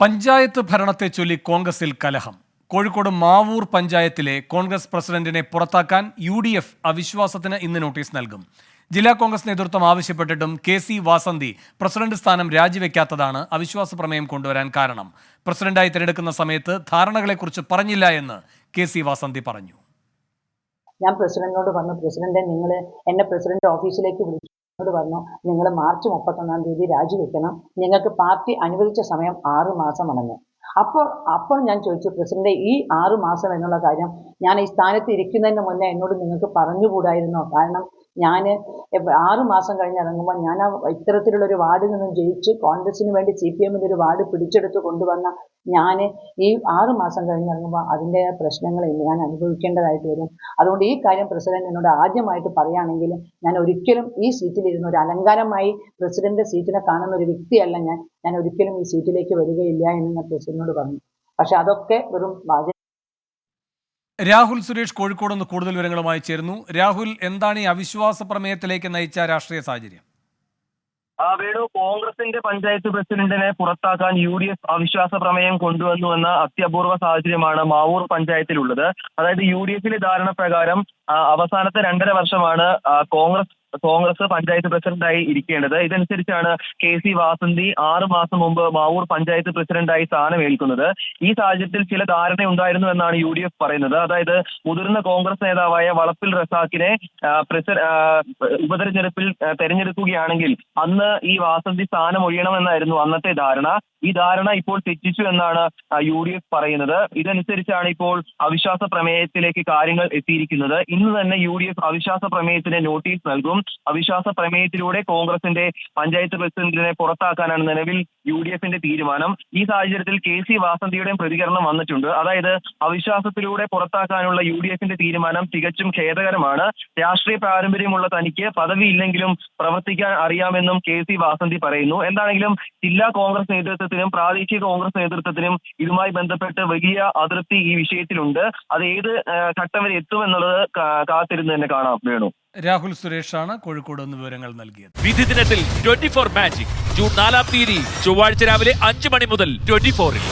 പഞ്ചായത്ത് ഭരണത്തെ ചൊല്ലി കോൺഗ്രസിൽ കലഹം. കോഴിക്കോട് മാവൂർ പഞ്ചായത്തിലെ കോൺഗ്രസ് പ്രസിഡന്റിനെ പുറത്താക്കാൻ യു ഡി എഫ് അവിശ്വാസത്തിന് ഇന്ന് നോട്ടീസ് നൽകും. ജില്ലാ കോൺഗ്രസ് നേതൃത്വം ആവശ്യപ്പെട്ടിട്ടും കെ സി വാസന്തി പ്രസിഡന്റ് സ്ഥാനം രാജിവെക്കാത്തതാണ് അവിശ്വാസ പ്രമേയം കൊണ്ടുവരാൻ കാരണം. പ്രസിഡന്റായി തിരഞ്ഞെടുക്കുന്ന സമയത്ത് ധാരണകളെക്കുറിച്ച് പറഞ്ഞില്ല എന്ന് കെ സി വാസന്തി പറഞ്ഞു. ഞാൻ പ്രസിഡന്റിനോട് പറഞ്ഞു പ്രസിഡന്റ് നിങ്ങൾ എന്നെ പ്രസിഡന്റ് ഓഫീസിലേക്ക് വിളിച്ചു എന്നോട് പറഞ്ഞു നിങ്ങൾ മാർച്ച് മുപ്പത്തൊന്നാം തീയതി രാജിവെക്കണം. നിങ്ങൾക്ക് പാർട്ടി അനുവദിച്ച സമയം ആറ് മാസമാണെന്ന് അപ്പോൾ അപ്പോൾ ഞാൻ ചോദിച്ചു പ്രസിഡന്റ് ഈ ആറ് മാസം എന്നുള്ള കാര്യം ഞാൻ ഈ സ്ഥാനത്ത് ഇരിക്കുന്നതിന് മുന്നേ എന്നോട് നിങ്ങൾക്ക് പറഞ്ഞുകൂടായിരുന്നോ? കാരണം ഞാൻ ആറ് മാസം കഴിഞ്ഞ് ഇറങ്ങുമ്പോൾ ഞാൻ ആ ഇത്തരത്തിലുള്ള ഒരു വാർഡിൽ നിന്നും ജയിച്ച് കോൺഗ്രസിന് വേണ്ടി സി പി എമ്മിന്റെ ഒരു വാർഡ് പിടിച്ചെടുത്ത് കൊണ്ടുവന്ന ഞാൻ ഈ ആറ് മാസം കഴിഞ്ഞ് ഇറങ്ങുമ്പോൾ അതിന്റെ പ്രശ്നങ്ങൾ ഞാൻ അനുഭവിക്കേണ്ടതായിട്ട് വരും. അതുകൊണ്ട് ഈ കാര്യം പ്രസിഡന്റ് എന്നോട് ആദ്യമായിട്ട് പറയുകയാണെങ്കിൽ ഞാൻ ഒരിക്കലും ഈ സീറ്റിലിരുന്ന് ഒരു അലങ്കാരമായി പ്രസിഡന്റ് സീറ്റിനെ കാണുന്ന ഒരു വ്യക്തിയല്ല ഞാൻ. ഞാൻ ഒരിക്കലും ഈ സീറ്റിലേക്ക് വരികയില്ല എന്ന് ഞാൻ പ്രസിഡന്റിനോട് പറഞ്ഞു. പക്ഷെ അതൊക്കെ വെറും രാഹുൽ സുരേഷ് കോഴിക്കോട് നിന്ന് കൂടുതൽ വിവരങ്ങളുമായി ചേരുന്നു. രാഹുൽ എന്താണ് ഈ അവിശ്വാസ പ്രമേയത്തിലേക്ക് നയിച്ച രാഷ്ട്രീയ സാഹചര്യം? വേണു. കോൺഗ്രസിന്റെ പഞ്ചായത്ത് പ്രസിഡന്റിനെ പുറത്താക്കാൻ യു ഡി എഫ് അവിശ്വാസ പ്രമേയം കൊണ്ടുവന്നു എന്ന അത്യപൂർവ സാഹചര്യമാണ് മാവൂർ പഞ്ചായത്തിലുള്ളത്. അതായത് യു ഡി എഫിലെ ധാരണ പ്രകാരം അവസാനത്തെ രണ്ടര വർഷമാണ് കോൺഗ്രസ് കോൺഗ്രസ് പഞ്ചായത്ത് പ്രസിഡന്റായി ഇരിക്കേണ്ടത്. ഇതനുസരിച്ചാണ് കെ സി വാസന്തി ആറ് മാസം മുമ്പ് മാവൂർ പഞ്ചായത്ത് പ്രസിഡന്റായി സ്ഥാനമേൽക്കുന്നത്. ഈ സാഹചര്യത്തിൽ ചില ധാരണ ഉണ്ടായിരുന്നു എന്നാണ് യു പറയുന്നത്. അതായത് മുതിർന്ന കോൺഗ്രസ് നേതാവായ വളപ്പിൽ ആ, ഉപതെരഞ്ഞെടുപ്പിൽ തെരഞ്ഞെടുക്കുകയാണെങ്കിൽ അന്ന് ഈ വാസന്തി സ്ഥാനം ഒഴിയണമെന്നായിരുന്നു അന്നത്തെ ധാരണ. ഈ ധാരണ ഇപ്പോൾ തെറ്റിച്ചു എന്നാണ് യു ഡി എഫ് പറയുന്നത്. ഇതനുസരിച്ചാണ് ഇപ്പോൾ അവിശ്വാസ പ്രമേയത്തിലേക്ക് കാര്യങ്ങൾ എത്തിയിരിക്കുന്നത്. ഇന്ന് തന്നെ യു ഡി എഫ് അവിശ്വാസ പ്രമേയത്തിന് നോട്ടീസ് നൽകും. അവിശ്വാസ പ്രമേയത്തിലൂടെ കോൺഗ്രസിന്റെ പഞ്ചായത്ത് പ്രസിഡന്റിനെ പുറത്താക്കാനാണ് നിലവിൽ യു ഡി എഫിന്റെ തീരുമാനം. ഈ സാഹചര്യത്തിൽ കെ സി വാസന്തിയുടെയും പ്രതികരണം വന്നിട്ടുണ്ട്. അതായത് അവിശ്വാസത്തിലൂടെ പുറത്താക്കാനുള്ള യു ഡി എഫിന്റെ തീരുമാനം തികച്ചും ഖേദകരമാണ്. രാഷ്ട്രീയ പാരമ്പര്യമുള്ള തനിക്ക് പദവി ഇല്ലെങ്കിലും പ്രവർത്തിക്കാൻ അറിയാമെന്നും കെ സി വാസന്തി പറയുന്നു. എന്താണെങ്കിലും ജില്ലാ കോൺഗ്രസ് നേതൃത്വത്തിനും പ്രാദേശിക കോൺഗ്രസ് നേതൃത്വത്തിനും ഇതുമായി ബന്ധപ്പെട്ട് വലിയ അതൃപ്തി ഈ വിഷയത്തിലുണ്ട്. അത് ഏത് ഘട്ടം വരെ എത്തുമെന്നുള്ളത് കാത്തിരുന്ന് തന്നെ കാണാം വേണു. രാഹുൽ സുരേഷാണ് കോഴിക്കോട് നിന്ന് വിവരങ്ങൾ നൽകിയത്. വിധി ദിനത്തിൽ ട്വന്റി ഫോർ മാജിക് ജൂൺ നാലാം തീയതി ചൊവ്വാഴ്ച രാവിലെ അഞ്ച് മണി മുതൽ ട്വന്റി ഫോറിൽ